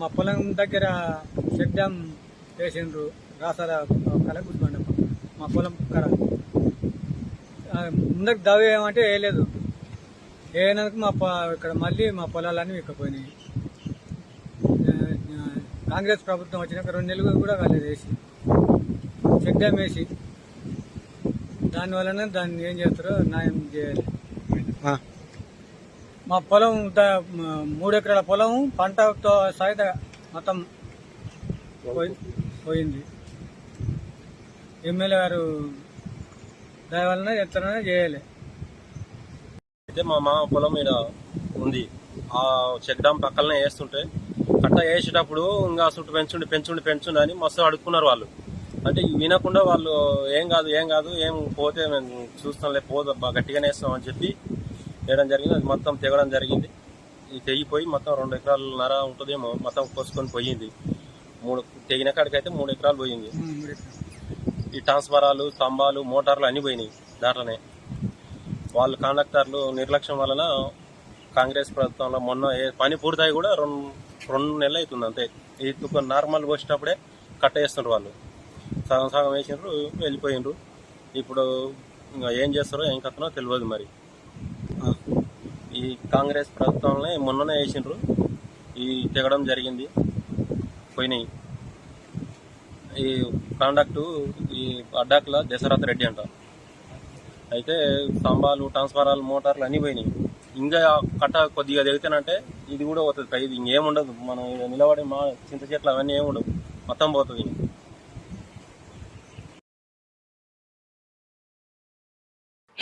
మా పొలం దగ్గర చెక్ డ్యామ్ వేసిండ్రు. రాసాల కళ గుద్దుబండ మా పొలం కర ముందకు దవ్వ ఏమంటే వేయలేదు. వేయనందుకు మా ఇక్కడ మళ్ళీ మా పొలాలన్నీ ఇక్కపోయినాయి కాంగ్రెస్ ప్రభుత్వం వచ్చినాక రెండు నెలలు కూడా కాలేదు వేసి. చెక్ డ్యామ్ వేసి. దానివలన దాన్ని ఏం చేస్తారో న్యాయం చేయాలి. మా పొలం మూడు ఎకరాల పొలం పంటతో సహిత మొత్తం పోయింది. ఎమ్మెల్యే గారు దాని వలన ఎత్తన చేయాలి. అయితే మా మామ పొలం మీద ఉంది. ఆ చెక్ డామ్ పక్కలనే వేస్తుంటే కట్ట వేసేటప్పుడు ఇంకా చుట్టూ పెంచుండి పెంచుండి పెంచుండి అని మస్తు అడుక్కున్నారు వాళ్ళు. అంటే వినకుండా వాళ్ళు ఏం కాదు ఏం కాదు ఏం పోతే మేము చూస్తాంలే పోదు గట్టిగానే వేస్తాం అని చెప్పి వేయడం జరిగింది. అది మొత్తం తెగడం జరిగింది. ఈ తెగిపోయి మొత్తం రెండు ఎకరాలు నర ఉంటుందేమో మొత్తం కోసుకొని పోయింది. మూడు తెగిన కాడికైతే మూడు ఎకరాలు పోయింది. ఈ ట్రాన్స్ఫరాలు స్తంభాలు మోటార్లు అన్ని పోయినాయి దాంట్లోనే. వాళ్ళు కాండక్టర్లు నిర్లక్ష్యం వలన కాంగ్రెస్ ప్రభుత్వంలో మొన్న ఏ పని పూర్తయి కూడా రెండు రెండు నెలలు అవుతుంది అంతే. ఈ నార్మల్ వచ్చేటప్పుడే కట్టేస్తుండ్రు వాళ్ళు. సగం సగం వేసిండ్రు వెళ్ళిపోయిండ్రు. ఇప్పుడు ఏం చేస్తారో ఏం కథనో తెలియదు మరి. ఈ కాంగ్రెస్ ప్రభుత్వంలో మొన్ననే వేసిండ్రు. ఈ తెగడం జరిగింది. పోయినాయి. ఈ కాండక్ట్ ఈ అడ్డాకుల దశరథ రెడ్డి అంట. అయితే స్తంభాలు ట్రాన్స్ఫారాలు మోటార్లు అన్నీ పోయినాయి. ఇంకా కట్ట కొద్దిగా దిగుతానంటే ఇది కూడా పోతుంది. ఇది ఇంకేముండదు మనం నిలబడి మా చింత చెట్లు అవన్నీ ఏముండవు మొత్తం పోతుంది.